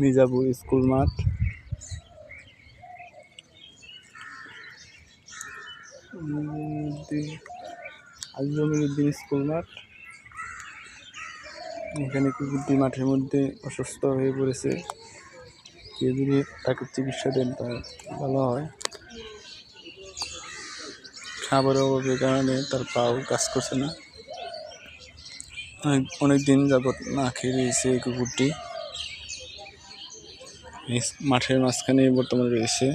Mirzapur school মাঠ। Ajmer Uddin school মাঠ। এখানে কুকুরটি মাঠের মধ্যে অসুস্থ হয়ে পড়েছে। কেউ যদি তাকে চিকিৎসা দেন তার ভালো হয়। খাবারের অভাবের কারণে তার পাও কাজ করছে না। অনেক দিন যাবৎ না খেয়ে রয়েছে এই কুকুরটি। মাঠের মাঝখানে বর্তমানে রয়েছে।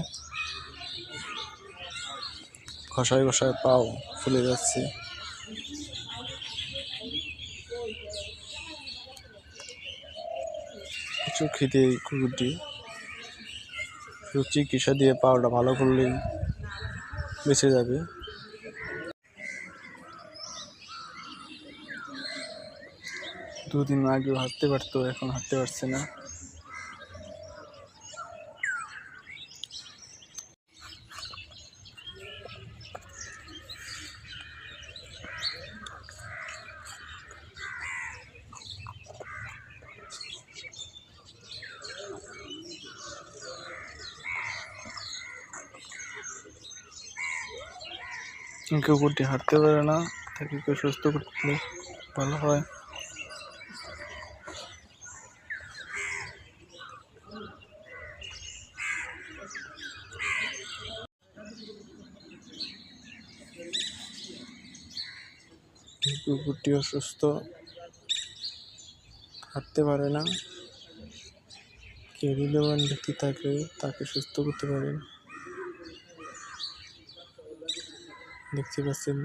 ঘষায় ঘষায় পাও ফুলে যাচ্ছে। কিছু খেতে কুকুরটি। শুধু চিকিৎসা দিয়ে পাওয়াটা ভালো করলেই বেঁচে যাবে। দুদিন আগেও হাঁটতে পারতো, এখন হাঁটতে পারছে না। কুকুরটি হাঁটতে পারে না, তাকে কেউ সুস্থ করতে ভালো হয়। কুকুরটি অসুস্থ হাঁটতে পারে না, কেউ হৃদয়বান ব্যক্তি থাকে, তাকে সুস্থ করতে পারেন দেখতে পাচ্ছেন।